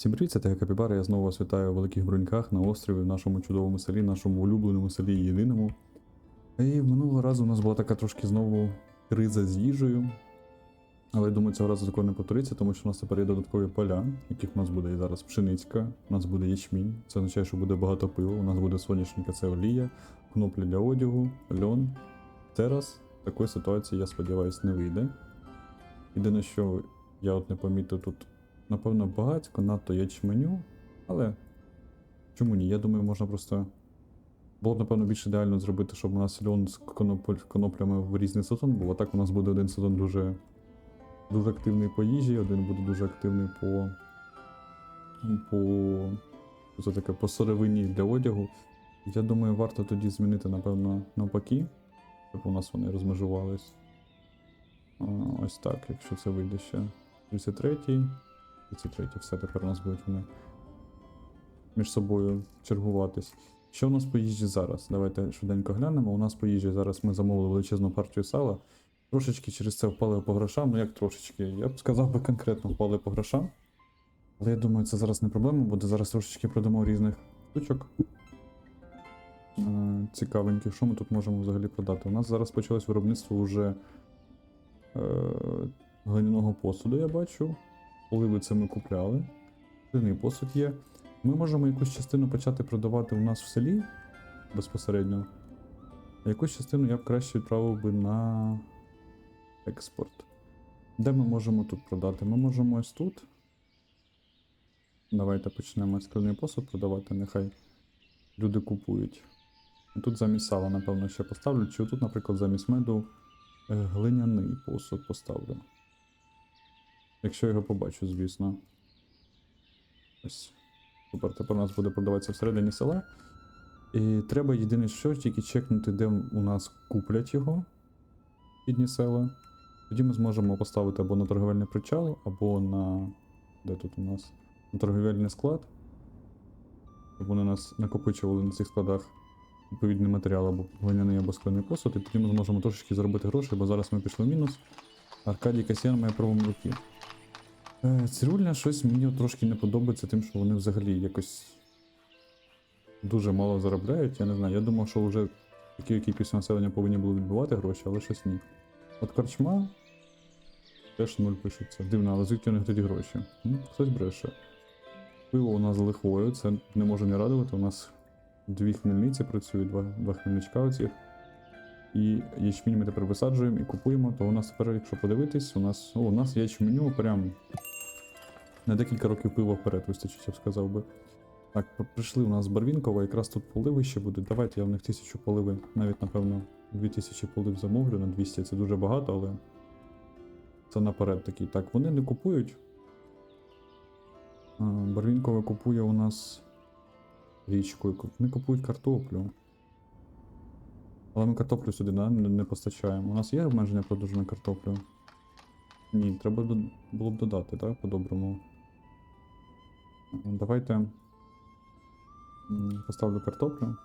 Всім привіт, це Тега Капібара. Я знову вас вітаю у великих бруньках на острові, в нашому чудовому селі, нашому улюбленому селі єдиному. І минулого разу у нас була така трошки знову криза з їжею. Але я думаю, цього разу такого не повториться, тому що у нас тепер є додаткові поля, яких у нас буде і зараз пшеницька, у нас буде ячмінь. Це означає, що буде багато пива, у нас буде соняшника, це олія, кноплі для одягу, льон. Зараз такої ситуації, я сподіваюся, не вийде. Єдине, що я от не помітив тут Напевно, багатько, надто ячменю, але чому ні? Я думаю, можна просто. Було б, напевно, більш ідеально зробити, щоб у нас льон з коноплями в різний сезон був. А так у нас буде один сезон дуже, дуже активний по їжі, один буде дуже активний по. по. Це таке, по сировині для одягу. Я думаю, варто тоді змінити, напевно, навпаки, щоб у нас вони розмежувались. Ось так, якщо це вийде ще. 33-й. 33 все тепер у нас будуть вони між собою чергуватись. Що у нас по їжі зараз? Давайте швиденько глянемо. У нас по їжі зараз ми замовили величезну партію сала. Трошечки через це впали по грошам. Ну як трошечки? Я б сказав би конкретно впали по грошам. Але я думаю, це зараз не проблема, буде зараз трошечки продамо різних штучок. Е, Цікавеньких, що ми тут можемо взагалі продати? У нас зараз почалось виробництво вже е, глиняного посуду, я бачу. Поливи це ми купляли. Глиняний посуд є. Ми можемо якусь частину почати продавати у нас в селі безпосередньо. А якусь частину я б краще відправив би на експорт. Де ми можемо тут продати? Ми можемо ось тут. Давайте почнемо скляний посуд продавати, нехай люди купують. Тут замість сала, напевно, ще поставлю. Чи тут, наприклад, замість меду е, глиняний посуд поставлю. Якщо його побачу, звісно. Ось. Супер, тепер у нас буде продаватися всередині села. І треба єдине що, тільки чекнути, де у нас куплять його. Підні села. Тоді ми зможемо поставити або на торговельний причал, або на. Де тут у нас? На торговельний склад. Щоб вони нас накопичували на цих складах відповідний матеріал або глиняний або скляний посуд, і тоді ми зможемо трошечки заробити гроші, бо зараз ми пішли в мінус. Аркадій Касьян має правому руки. Е, Цирульня щось мені трошки не подобається тим, що вони взагалі якось дуже мало заробляють. Я не знаю. Я думав, що вже такі кількість населення повинні були відбивати гроші, але щось ні. От корчма теж нуль пишеться. Дивно, але звідки них тоді гроші? Хтось бреше. Пиво у нас лихвою, це не може не радувати. У нас дві хмельниці працюють, два, два хмельничка оцих. І ячмінь ми тепер висаджуємо і купуємо, то у нас тепер, якщо подивитись, у нас, о, у нас ячменю прям на декілька років пива вперед вистачить, я б сказав би. Так, прийшли у нас з Барвінкова, якраз тут поливи ще будуть. Давайте я в них тисячу поливи, навіть напевно 2000 полив замовлю на 200, це дуже багато, але це наперед такий. Так, вони не купують. Барвінкове купує у нас річкою. Вони купують картоплю. Але ми картоплю сюди да, не, постачаємо. У нас є обмеження продажу на картоплю? Ні, треба було б додати, так, по-доброму. Давайте поставлю картоплю.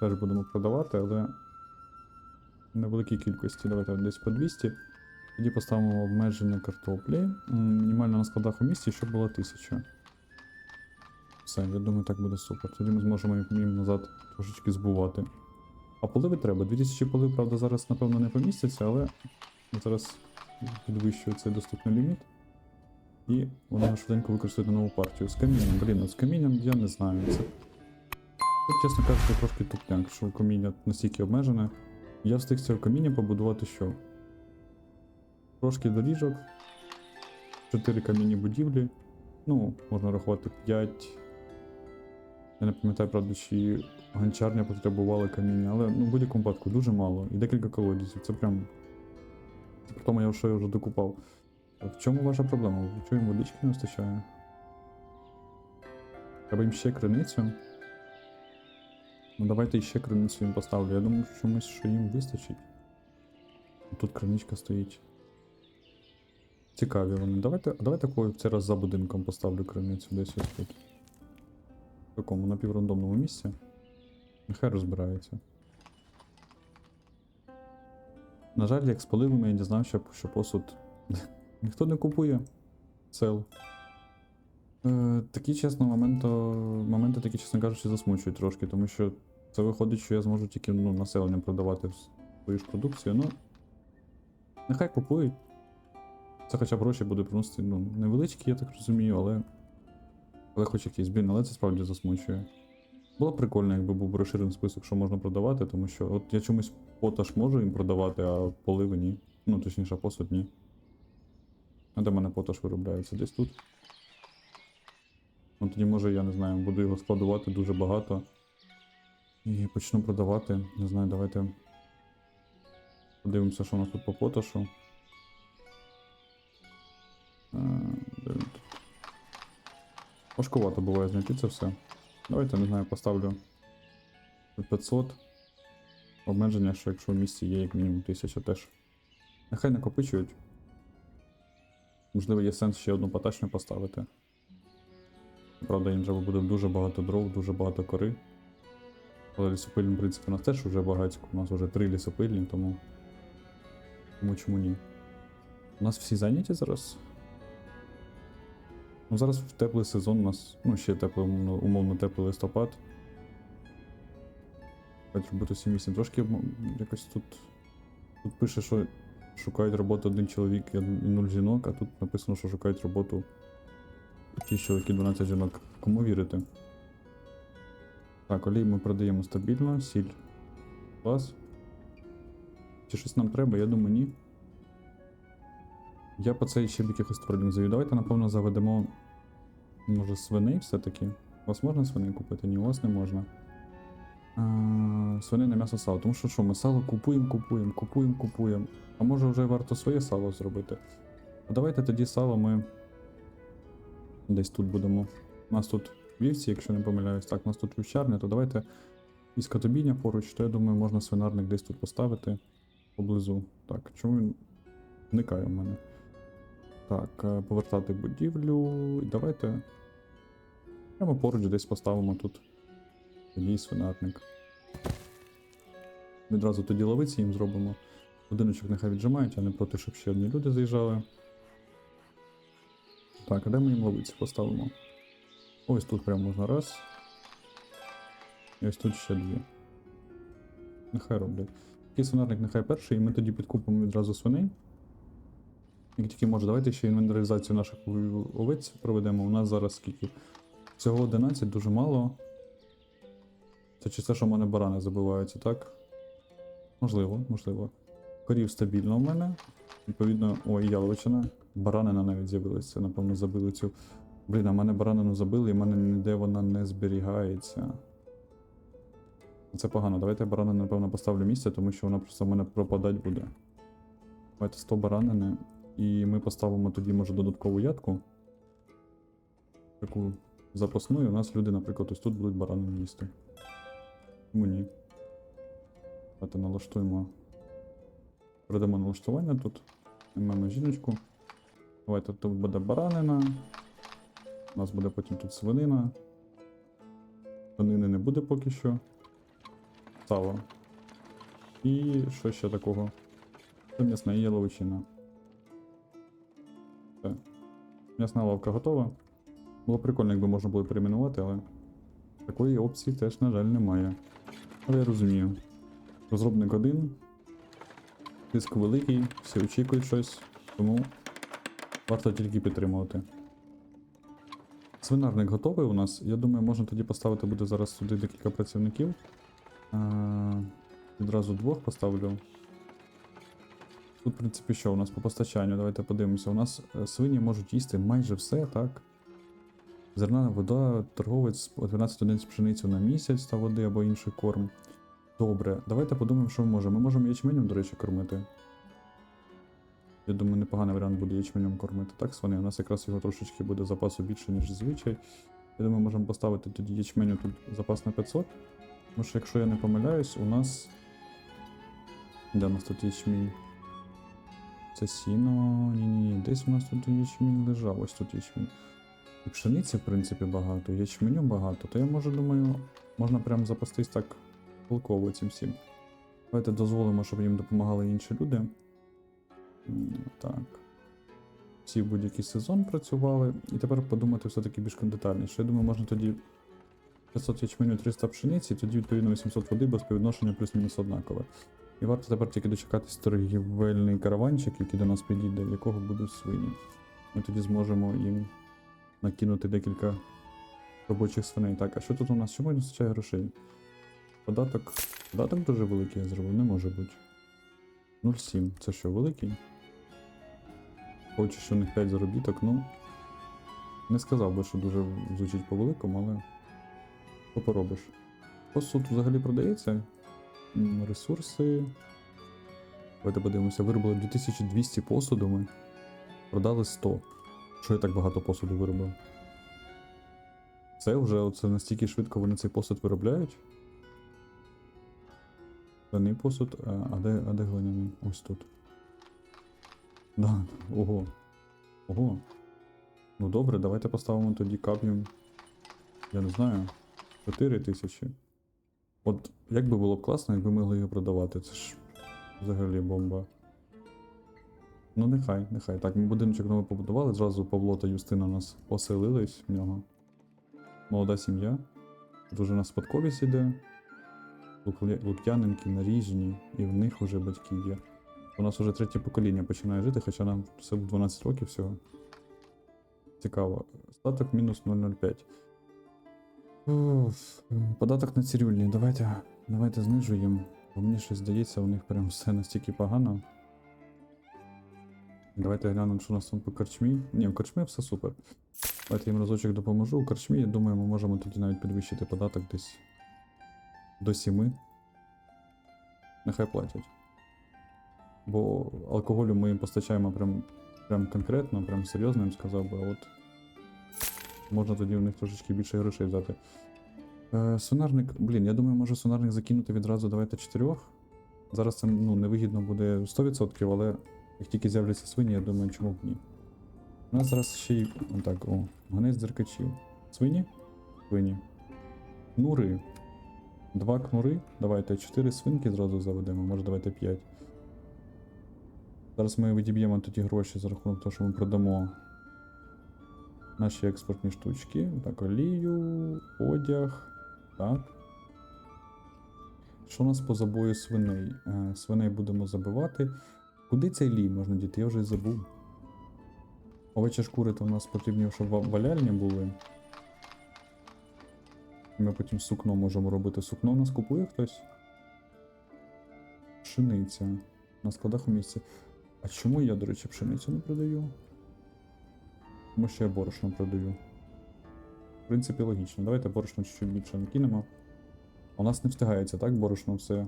Теж будемо продавати, але невеликій кількості. Давайте десь по 200. Тоді поставимо обмеження картоплі. Мінімально на складах у місті, щоб було 1000. Все, я думаю, так буде супер. Тоді ми зможемо їм назад трошечки збувати. А поливи треба. 2000 полив, правда, зараз, напевно, не поміститься, але зараз підвищую цей доступний ліміт. І вона швиденько використовує нову партію. З камінням, блін, з камінням я не знаю. Це, чесно кажучи, трошки тупняк, що каміння настільки обмежене. Я встиг з цього каміння побудувати що? Трошки доріжок, 4 камінні будівлі. Ну, можна рахувати 5. Я не пам'ятаю, правда, чи гончарня потребувала каміння, але ну, в будь-якому випадку дуже мало. І декілька колодязів. Це прям. Це при тому, я вже докупав. В чому ваша проблема? Чого їм водички не вистачає? Треба їм ще криницю. Ну давайте ще криницю їм поставлю. Я думаю, що чомусь, що їм вистачить. Тут криничка стоїть. Цікаві вони. Давайте, давайте такою цей раз за будинком поставлю криницю десь ось тут. В такому напіврандомному місці. Нехай розбирається. На жаль, як з поливами я дізнався, що посуд ніхто не купує сел. Е, такі, чесно, моменти, моменти такі, чесно кажучи, засмучують трошки, тому що це виходить, що я зможу тільки ну, населенню продавати свою ж продукцію. Ну, нехай купують. Це хоча б гроші буде приносити ну, невеличкі, я так розумію, але. Але хоч якийсь блін, але це справді засмучує. Було б прикольно, якби був розширений список, що можна продавати, тому що от я чомусь поташ можу їм продавати, а поливи ні. Ну, точніше, посуд ні. А де в мене поташ виробляється? Десь тут. Ну тоді, може, я не знаю, буду його складувати дуже багато. І почну продавати. Не знаю, давайте. Подивимося, що у нас тут по поташу. Е? Важкувато буває знайти це все. Давайте, не знаю, поставлю 500. Обмеження, що якщо в місті є як мінімум 1000 теж. Нехай накопичують. Можливо, є сенс ще одну потачню поставити. Правда, їм треба буде дуже багато дров, дуже багато кори. Але лісопильні, в принципі, у нас теж вже багатько. У нас вже три лісопильні, тому. Тому чому ні? У нас всі зайняті зараз. Ну, зараз в теплий сезон у нас, ну, ще теплий, умовно, теплий листопад. Хай роботу 7-8. Трошки якось тут. Тут пише, що шукають роботу один чоловік і нуль жінок, а тут написано, що шукають роботу 6 чоловік і 12 жінок. Кому вірити? Так, олій ми продаємо стабільно, сіль. Клас. Чи щось нам треба? Я думаю, ні. Я по цей ще б якихось тварин завів. Давайте, напевно, заведемо. Може, свиней все-таки. У вас можна свиней купити? Ні, у вас не можна. На м'ясо сало. Тому що що, ми сало купуємо, купуємо, купуємо, купуємо. А може вже варто своє сало зробити. А давайте тоді сало ми. Десь тут будемо. У нас тут вівці, якщо не помиляюсь. Так, у нас тут вівчарня, то давайте і скотобійня поруч, то я думаю, можна свинарник десь тут поставити поблизу. Так, чому він зникає у мене? Так, е, повертати будівлю. І давайте. Прямо поруч десь поставимо тут тоді свинарник. Відразу тоді ловиці їм зробимо. Будиночок нехай віджимають, а не проти, щоб ще одні люди заїжджали. Так, а де ми їм ловиці поставимо? Ось тут прямо можна раз. І ось тут ще дві. Нехай роблять. Такий свинарник нехай перший, і ми тоді підкупимо відразу свиней. Як тільки може, давайте ще інвентаризацію наших ов- овець проведемо. У нас зараз скільки? Всього 11, дуже мало. Це чи це, що в мене барани забиваються, так? Можливо, можливо. Корів стабільно у мене. Відповідно, ой, яловичина. Баранина навіть з'явилася, напевно, забили цю. Блін, а мене баранину забили, і в мене ніде вона не зберігається. Це погано. Давайте я баранину, напевно, поставлю місце, тому що вона просто в мене пропадать буде. Давайте 100 баранини. І ми поставимо тоді, може, додаткову ядку. Таку запасну, і у нас люди, наприклад, ось тут будуть баранину їсти. Чому ні? Давайте налаштуємо. Передамо налаштування тут. Маємо жіночку. Давайте тут буде баранина. У нас буде потім тут свинина. Свинини не буде поки що. Сало. І що ще такого? Це м'ясна і яловичина. Все. М'ясна лавка готова. Було прикольно, якби можна було перейменувати, але такої опції теж, на жаль, немає. Але я розумію. Розробник один. Тиск великий, всі очікують щось, тому варто тільки підтримувати. Свинарник готовий у нас. Я думаю, можна тоді поставити буде зараз сюди декілька працівників. А, відразу двох поставлю. Тут, в принципі, що у нас по постачанню? Давайте подивимося. У нас е, свині можуть їсти майже все, так? Зернана вода, торговець по 12 одиниць пшеницю на місяць та води або інший корм. Добре, давайте подумаємо, що ми можемо. Ми можемо ячменем, до речі, кормити. Я думаю, непоганий варіант буде ячменем кормити. Так, свини. У нас якраз його трошечки буде запасу більше, ніж зазвичай. Я думаю, можемо поставити тоді ячменю тут запас на 500. Тому що, якщо я не помиляюсь, у нас. Де у нас тут ячмінь? Це сіно. Ні-ні, десь у нас тут ячмінь лежав. Ось тут ячмінь. Пшениці, в принципі, багато, ячменю багато, то я може думаю, можна прям запастись так толково цим всім. Давайте дозволимо, щоб їм допомагали інші люди. Так. всі будь-який сезон працювали. І тепер подумати все-таки більш детальніше. Я думаю, можна тоді 500 ячменю, 300 пшениці, тоді відповідно 800 води без співвідношення плюс-мінус однакове. І варто тепер тільки дочекатись торгівельний караванчик, який до нас підійде, в якого будуть свині. Ми тоді зможемо їм накинути декілька робочих свиней. Так, а що тут у нас? Чому не вистачає грошей? Податок. Податок дуже великий я зробив, не може бути. 0,7. Це що, великий? Хочу, що у них 5 заробіток, ну. Не сказав би, що дуже звучить по великому, але. Що поробиш? Посуд взагалі продається. Ресурси. Давайте подивимося, виробили 2200 посуду ми. Продали 100. Що я так багато посуду виробив? Це вже оце настільки швидко вони цей посуд виробляють. Глиняний посуд, а, а де, а де глиняний? Ось тут. Да, ого. Ого. Ну добре, давайте поставимо тоді кап'єм. Я не знаю. 4 тисячі. От як би було б класно, якби могли його продавати. Це ж взагалі бомба. Ну, нехай, нехай. Так, ми будиночок новий побудували, зразу Павло та Юстина у нас поселились в нього. Молода сім'я. Дуже на спадковість іде. Лук- Лук'яненки, наріжні, і в них вже батьки є. У нас вже третє покоління починає жити, хоча нам все 12 років всього. Цікаво. Статок мінус 0,05. Уф, Податок на цирюльні. Давайте, давайте знижуємо. Бо мені щось здається, у них прям все настільки погано. Давайте глянемо, що у нас там по корчмі. Ні, в корчмі все супер. Давайте їм разочок допоможу. У корчмі, я думаю, ми можемо тоді навіть підвищити податок десь до 7. Нехай платять. Бо алкоголю ми їм постачаємо прям, прям конкретно, прям серйозно, я їм сказав би, а от можна тоді в них трошечки більше грошей взяти. Е, свинарник, блін, я думаю, може свинарник закинути відразу давайте чотирьох. Зараз це ну, невигідно буде 100%, але як тільки з'являться свині, я думаю, чому б ні. У нас зараз ще й. Так, о, гнець дзеркачів. Свині? Свині. Кнури. Два кнури. Давайте чотири свинки зразу заведемо, може давайте п'ять. Зараз ми відіб'ємо тоді гроші за рахунок того, що ми продамо наші експортні штучки. Так, олію, одяг. Так. Що у нас по забою свиней? Е, свиней будемо забивати. Куди цей лій можна діти? Я вже забув. Овечі шкури то у нас потрібні, щоб валяльні були. Ми потім сукно можемо робити. Сукно у нас купує хтось? Пшениця. На складах у місці. А чому я, до речі, пшеницю не продаю? Тому що я борошно продаю. В принципі, логічно. Давайте борошно чуть-чуть більше накинемо. У нас не встигається, так, борошно все.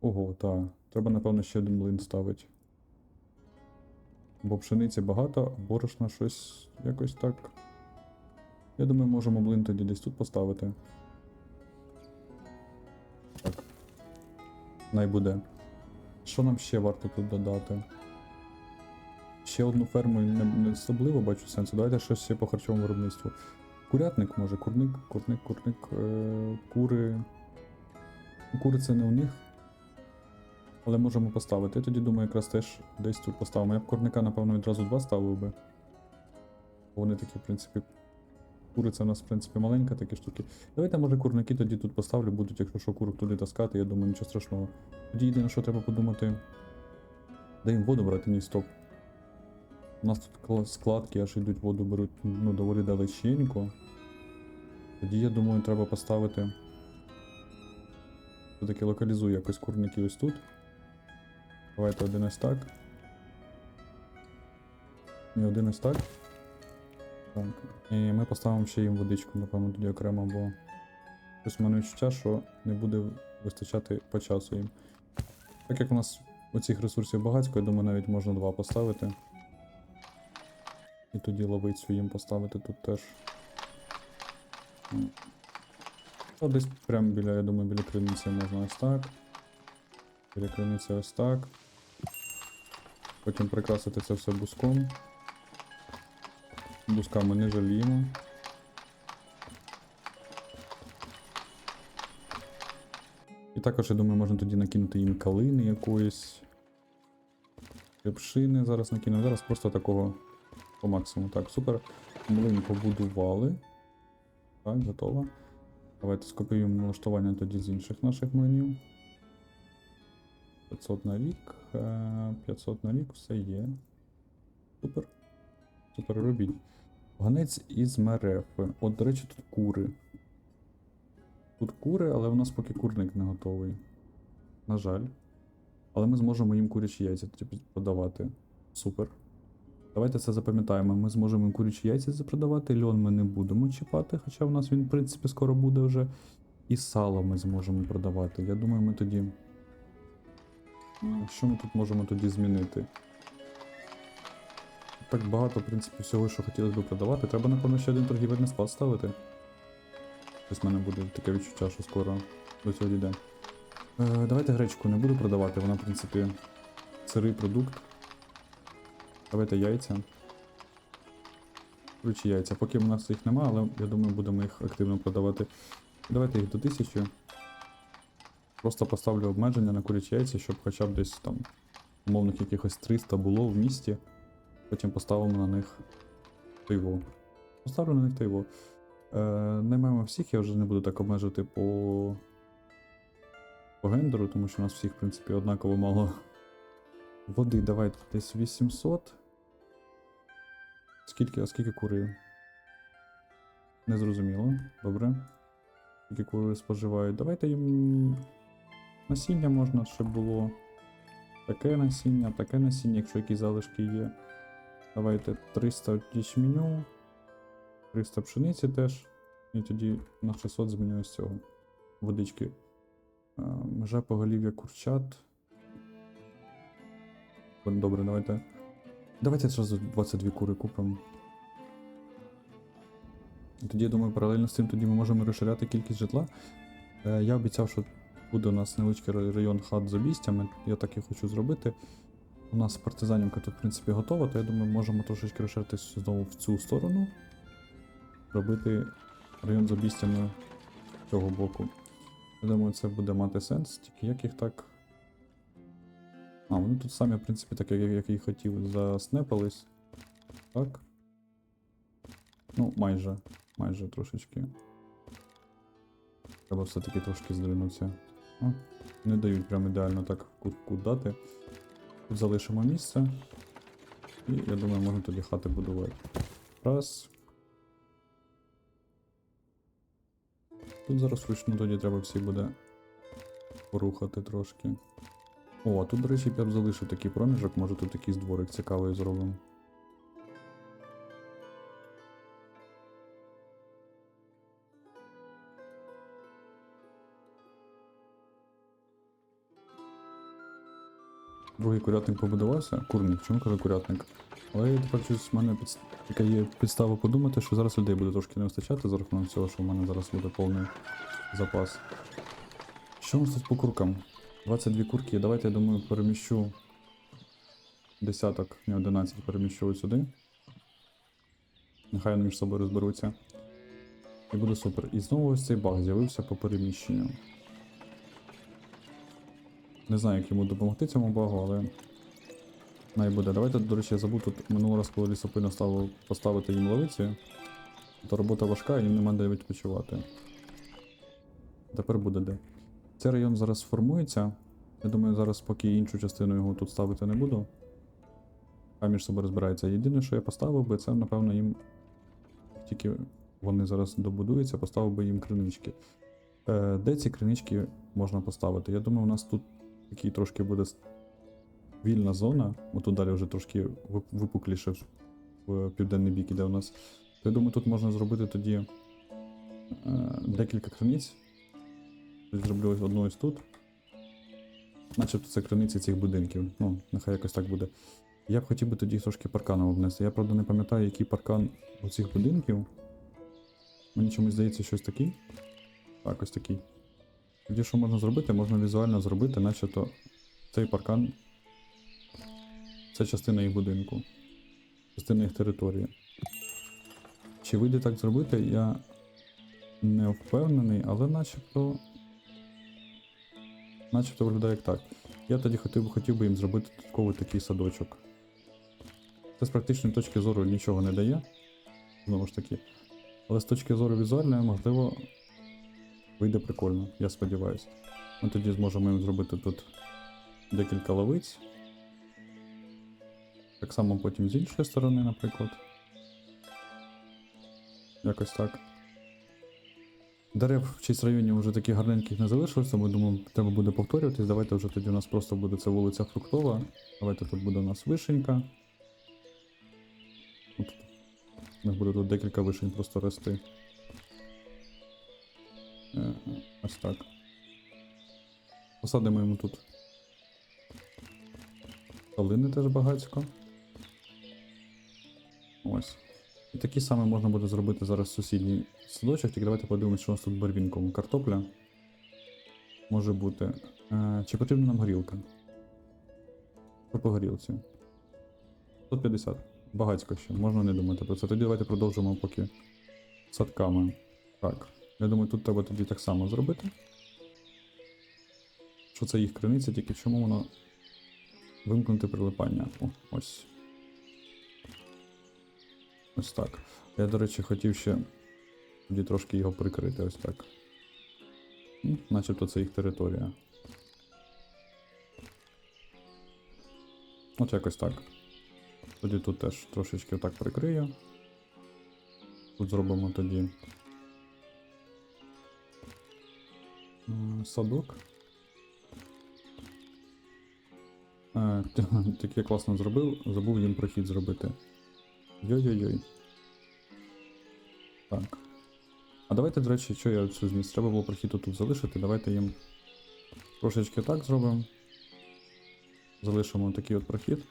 Ого, так. Треба, напевно, ще один млин ставити. Бо пшениці багато, а борошна щось якось так. Я думаю, можемо млин тоді десь тут поставити. Так. Най буде. Що нам ще варто тут додати? Ще одну ферму не, не особливо бачу сенсу. Давайте щось ще по харчовому виробництву. Курятник може, курник, курник, курник, е, кури. Кури це не у них. Але можемо поставити. Я тоді думаю, якраз теж десь тут поставимо. Я б курника, напевно, відразу два ставив би. Вони такі, в принципі. Кури це у нас, в принципі, маленька такі штуки. Давайте, може, курники тоді тут поставлю, будуть, якщо що курок туди таскати, я думаю, нічого страшного. Тоді єдине, що треба подумати. Де їм воду брати, ні, стоп. У нас тут складки аж йдуть, воду беруть ну, доволі далеченько. Тоді, я думаю, треба поставити. Все-таки локалізую якось курники ось тут. Давайте один ось так. І один ось так. І ми поставимо ще їм водичку, напевно, тоді окремо, бо щось в мене відчуття, що не буде вистачати по часу їм. Так як у нас оцих ресурсів багатько, я думаю, навіть можна два поставити. І тоді ловицю їм поставити тут теж. Та десь прямо біля, я думаю, біля криниці можна ось так. Біля криниці ось так. Потім прикрасити це все буском. Буска не жаліємо. І також, я думаю, можна тоді накинути їм калини якоїсь. Репшини зараз накинемо. Зараз просто такого По максимуму. Так, супер. Млин побудували. Так, готово. Давайте скопіюємо налаштування тоді з інших наших млинів. 500 на рік. Е, 500 на рік, все є. Супер. Супер робіть. Ганець із мерефи. От, до речі, тут кури. Тут кури, але у нас поки курник не готовий. На жаль. Але ми зможемо їм курячі яйця продавати. Супер. Давайте це запам'ятаємо. Ми зможемо їм курячі яйця продавати, льон ми не будемо чіпати, хоча в нас він, в принципі, скоро буде вже. І сало ми зможемо продавати. Я думаю, ми тоді. Ну, Що ми тут можемо тоді змінити? Так багато, в принципі, всього, що хотілося б продавати. Треба, напевно, ще один торгівельний склад ставити. Ось в мене буде таке відчуття, що скоро до цього дійде. Е, давайте гречку не буду продавати, вона, в принципі, сирий продукт. Давайте яйця. Коротше, яйця. Поки в нас їх нема, але я думаю, будемо їх активно продавати. Давайте їх до 1000. Просто поставлю обмеження на курячі яйця, щоб хоча б десь там умовних якихось 300 було в місті. Потім поставимо на них тайво. Поставлю на них тайво. Е, наймаємо всіх, я вже не буду так обмежувати по, по гендеру, тому що у нас всіх, в принципі, однаково мало. Води давайте десь 800. Скільки, а скільки кури? Не зрозуміло. Добре. Скільки кури споживають. Давайте їм насіння можна, щоб було таке насіння, таке насіння, якщо якісь залишки є. Давайте 300 ячменю, 300 пшениці теж. І тоді на 600 змінюю з цього. Водички. Межа поголів'я курчат. Добре, давайте. Давайте зразу 22 кури купимо. Тоді, я думаю, паралельно з цим тоді ми можемо розширяти кількість житла. Е, Я обіцяв, що буде у нас невеличкий район хат з обійстями. Я так і хочу зробити. У нас партизанівка тут, в принципі, готова, то я думаю, можемо трошечки розширитись знову в цю сторону. Робити район з обійстями з цього боку. Я думаю, це буде мати сенс, тільки як їх так. А, вони тут самі, в принципі, так, як, як і хотів, заснепались. Так. Ну, майже. Майже трошечки. Треба все-таки трошки здвинутися. Не дають прям ідеально так кутку дати. Тут залишимо місце. І я думаю, можна тоді хати будувати. Раз. Тут зараз вручну тоді треба всі буде порухати трошки. О, а тут, до речі, я б залишив такий проміжок, може тут якийсь дворик цікавий зробимо. Другий курятник побудувався. Курник, чому кажу курятник? Але я тепер щось в мене підс... така є підстава подумати, що зараз людей буде трошки не вистачати за рахунок цього, що в мене зараз буде повний запас. Що у нас тут по куркам? 22 курки. Давайте, я думаю, переміщу десяток, не 11 переміщу ось сюди. Нехай вони між собою розберуться. І буде супер. І знову ось цей баг з'явився по переміщенню. Не знаю, як йому допомогти цьому багу, але. Най буде. Давайте, до речі, я забув тут минулого раз, коли лісопильно ставив поставити їм ловиці. То робота важка і їм нема де відпочивати. Тепер буде де. Цей район зараз сформується. Я думаю, зараз поки іншу частину його тут ставити не буду. Хай між собою розбирається. Єдине, що я поставив би, це, напевно, їм. Тільки вони зараз добудуються, поставив би їм кринички. Е, де ці кринички можна поставити? Я думаю, у нас тут такий трошки буде вільна зона. Бо тут далі вже трошки вип- випукліше в- південний бік іде у нас. То я думаю, тут можна зробити тоді е, декілька криниць. Зроблю одну ось тут. Начебто це криниці цих будинків. Ну, нехай якось так буде. Я б хотів би тоді трошки парканом обнести. Я правда не пам'ятаю, який паркан у цих будинків. Мені чомусь здається щось такий. Так, ось такий. Тоді що можна зробити? Можна візуально зробити, начебто цей паркан. Це частина їх будинку. Частина їх території. Чи вийде так зробити, я не впевнений, але начебто. Начебто виглядає як так. Я тоді хотів, хотів би їм зробити додатковий такий садочок. Це з практичної точки зору нічого не дає. Знову ж таки. Але з точки зору візуальної, можливо, вийде прикольно, я сподіваюся. Ми тоді зможемо зробити тут декілька ловиць. Так само потім з іншої сторони, наприклад. Якось так. Дерев в честь районі вже таких гарненьких не залишилось, тому думаю, треба буде повторюватись. Давайте вже тоді у нас просто буде це вулиця Фруктова. Давайте тут буде у нас вишенька. От. У нас буде тут декілька вишень просто рости. Ось так. Посадимо йому тут. Калини теж багатько. Ось. І такі саме можна буде зробити зараз сусідній садочок, тільки давайте подивимося, що у нас тут барвінком. Картопля. Може бути. Е, чи потрібна нам горілка? Що по горілці? 150. Багацько ще, можна не думати про це. Тоді давайте продовжимо поки садками. Так. Я думаю, тут треба тоді так само зробити. Що це їх криниця, тільки чому воно вимкнути прилипання. О, ось. Ось так. Я, до речі, хотів ще тоді трошки його прикрити, ось так. Ну, Начебто це їх територія. От якось так. Тоді тут теж трошечки так прикрию. Тут зробимо тоді садок. Е, Таке класно зробив, забув їм прохід зробити. Йой-йой-йой. Так. А давайте, до речі, що я цю зміст? Треба було прохід тут залишити. Давайте їм трошечки так зробимо. Залишимо такий от прохід.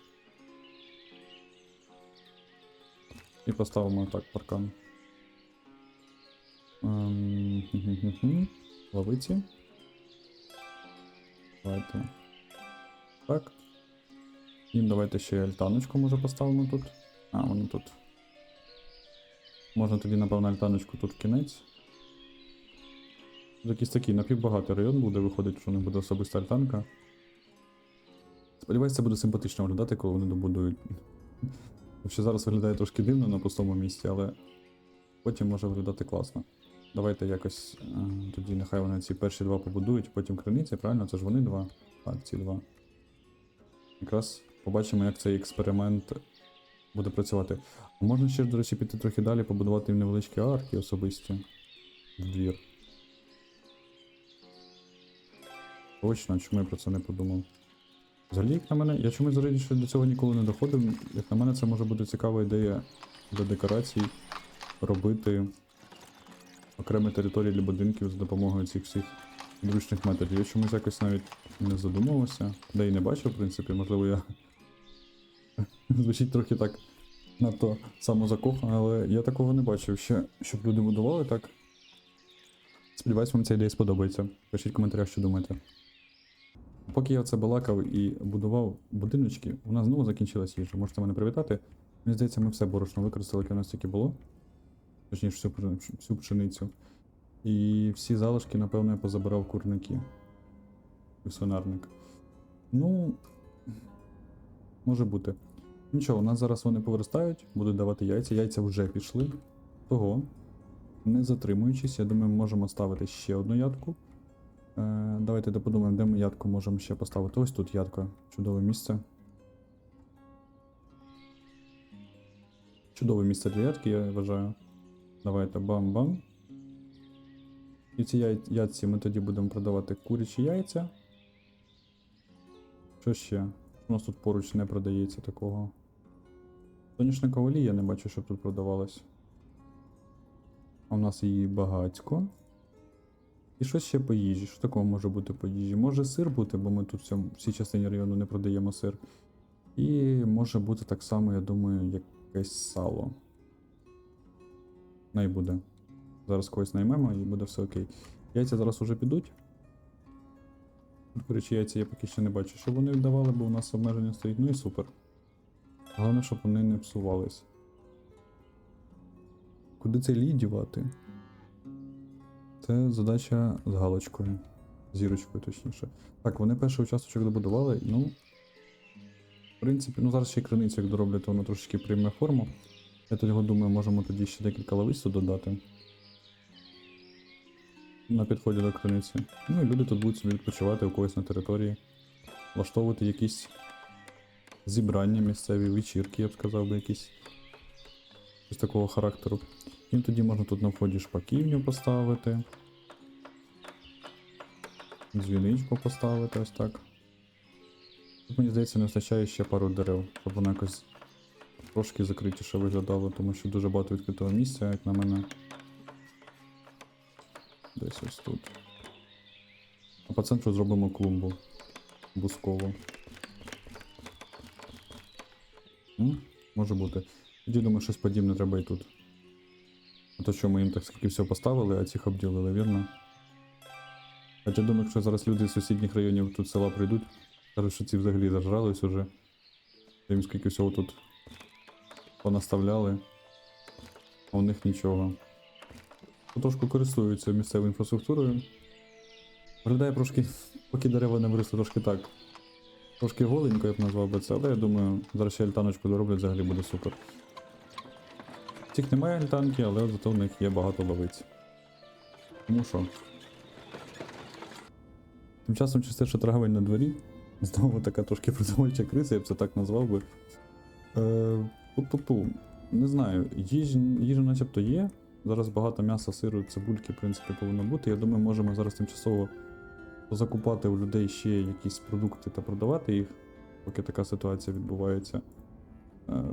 І поставимо так паркан. Ем, Давайте. Так. Їм давайте ще альтаночку може поставимо тут. А, воно тут. Можна тоді, напевно, альтаночку тут в кінець. Якийсь такий напівбагатий район буде, виходить, що у них буде особиста альтанка. Сподіваюся, це буде симпатично виглядати, коли вони добудують. Що зараз виглядає трошки дивно на пустому місці, але потім може виглядати класно. Давайте якось е, тоді нехай вони ці перші два побудують, потім криниці, правильно? Це ж вони два. Так, ці два. Якраз побачимо, як цей експеримент буде працювати. А можна ще, до речі, піти трохи далі, побудувати невеличкі арки особисті в двір. Точно, чому я про це не подумав? Взагалі, як на мене, я чомусь раніше до цього ніколи не доходив. Як на мене, це може бути цікава ідея для декорацій робити окремі території для будинків за допомогою цих всіх підручних методів. Я чомусь якось навіть не задумувався, де і не бачив, в принципі, можливо, я звучить трохи так надто самозакохано, але я такого не бачив ще, щоб люди будували так. Сподіваюсь, вам ця ідея сподобається. Пишіть в коментарях, що думаєте. Поки я це балакав і будував будиночки, у нас знову закінчилась їжа. Можете мене привітати. Мені здається, ми все борошно використали, яке у нас тільки було. Точніше, всю, всю пшеницю. І всі залишки, напевно, я позабирав курники. І свинарник. Ну. Може бути. Нічого, у нас зараз вони повиростають, будуть давати яйця. Яйця вже пішли. Того, не затримуючись, я думаю, ми можемо ставити ще одну ядку. Е, давайте подумаємо, де ми ядку можемо ще поставити. Ось тут ядка. Чудове місце. Чудове місце для ядки, я вважаю. Давайте бам-бам. І ці яй- ядці ми тоді будемо продавати курячі яйця. Що ще? У нас тут поруч не продається такого. Соняшникова олія я не бачу, щоб тут продавалось. А у нас її багатько. І що ще по їжі? Що такого може бути по їжі? Може сир бути, бо ми тут в, в цій частині району не продаємо сир. І може бути так само, я думаю, якесь сало. Най буде. Зараз когось наймемо і буде все окей. Яйця зараз уже підуть. Курячі яйця я поки що не бачу, що вони віддавали, бо у нас обмеження стоїть. Ну і супер. Головне, щоб вони не псувались. Куди це лід дівати? Це задача з галочкою. Зірочкою, точніше. Так, вони перший участочок добудували, ну. В принципі, ну зараз ще й криницю, як дороблять, то воно трошечки прийме форму. Я тоді думаю, можемо тоді ще декілька лавицю додати. На підході до криниці. Ну і люди тут будуть собі відпочивати у когось на території, влаштовувати якісь зібрання місцеві, вечірки, я б сказав би, якісь щось такого характеру. І тоді можна тут на вході шпаківню поставити. Дзвіничку поставити ось так. Тут, мені здається, не вистачає ще пару дерев, щоб воно якось трошки закритіше виглядало, тому що дуже багато відкритого місця, як на мене. Десь ось тут. А по центру зробимо клумбу. Бускову. М? Може бути. Тоді думаю, щось подібне треба і тут. А то що ми їм так скільки всього поставили, а цих обділили, вірно? Хоча думаю, якщо зараз люди з сусідніх районів тут села прийдуть, кажуть, що ці взагалі зажрались уже. Їм скільки всього тут понаставляли, а у них нічого. Потрошку користуються місцевою інфраструктурою. Виглядає трошки, поки дерева не виросли, трошки так. Трошки голенько, я б назвав би це, але я думаю, зараз ще альтаночку дороблять, взагалі буде супер. Цих немає альтанки, але зато в них є багато ловиць. Тому що. Тим часом те, травень на дворі, знову така трошки продовольча криза, я б це так назвав би. Е, Пу-пу-пу. Не знаю, їжі, їжа начебто є. Зараз багато м'яса, сиру, цибульки, в принципі, повинно бути. Я думаю, можемо зараз тимчасово закупати у людей ще якісь продукти та продавати їх, поки така ситуація відбувається. Е,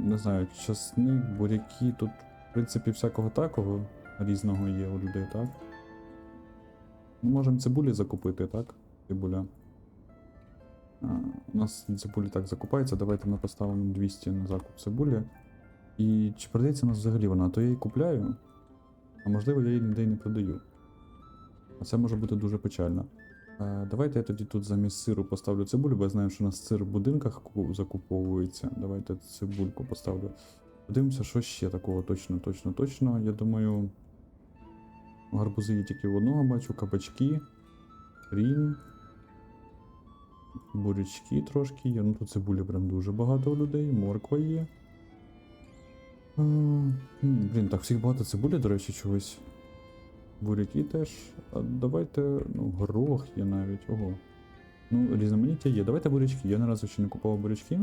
не знаю, часник, буряки, тут, в принципі, всякого такого різного є у людей, так? Ми можемо цибулі закупити, так? Цибуля. У нас цибулі так закупається, давайте ми поставимо 200 на закуп цибулі. І чи продається у нас взагалі вона? То я її купляю, а можливо я її ніде не продаю. А це може бути дуже печально. Е, давайте я тоді тут замість сиру поставлю цибулю, бо я знаю, що у нас сир в будинках закуповується. Давайте цибульку поставлю. Подивимося, що ще такого точно, точно, точно. Я думаю. Гарбузи є тільки в одного бачу, кабачки, хрін, бурячки трошки є. Ну тут цибулі прям дуже багато у людей, морква є. Блін, так всіх багато цибулі, до речі, чогось. Буряки теж. А давайте. Ну, горох є навіть. Ого. Ну, різноманіття є. Давайте бурячки. Я ні разу ще не купував бурячки.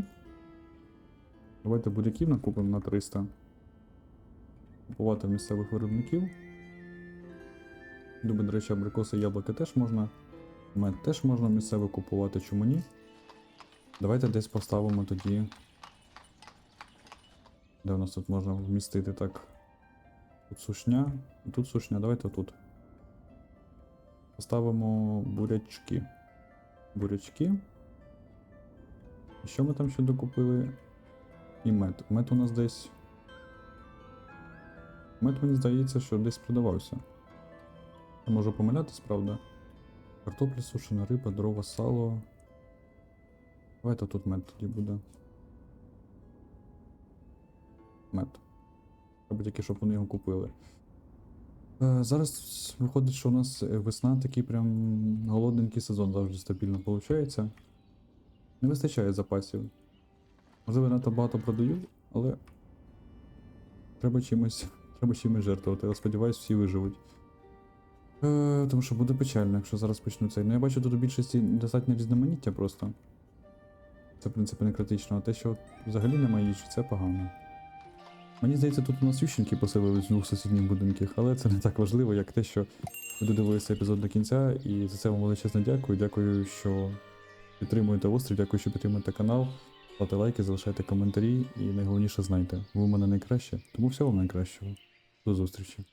Давайте буряків накупимо на 300. Купувати місцевих виробників. Думаю, до речі, абрикоси яблуки теж можна. Мед теж можна місцево купувати, чому ні? Давайте десь поставимо тоді. Де у нас тут можна вмістити так? Тут сушня, і тут сушня, давайте тут. Поставимо бурячки. Бурячки. І що ми там ще докупили? І мед. Мед у нас десь. Мед, мені здається, що десь продавався. Я можу помилятись, правда? Картопля, сушена риба, дрова, сало. Давайте тут мед тоді буде. Мед. Треба тільки, щоб вони його купили. Е, зараз виходить, що у нас е, весна такий прям голодненький сезон завжди стабільно виходить. Не вистачає запасів. Можливо, надто багато продаю, але треба чимось, треба чимось жертвувати. Я сподіваюся, всі виживуть. Е, тому що буде печально, якщо зараз почну. Ну я бачу тут у більшості достатньо різноманіття просто. Це, в принципі, не критично. А те, що взагалі немає їжі, це погано. Мені здається, тут у нас ющенки поселились в двох сусідніх будинках, але це не так важливо, як те, що ви додивилися епізод до кінця, і за це вам величезно дякую. Дякую, що підтримуєте острів, дякую, що підтримуєте канал. Ставте лайки, залишайте коментарі і найголовніше знайте, ви у мене найкраще, тому всього вам найкращого. До зустрічі.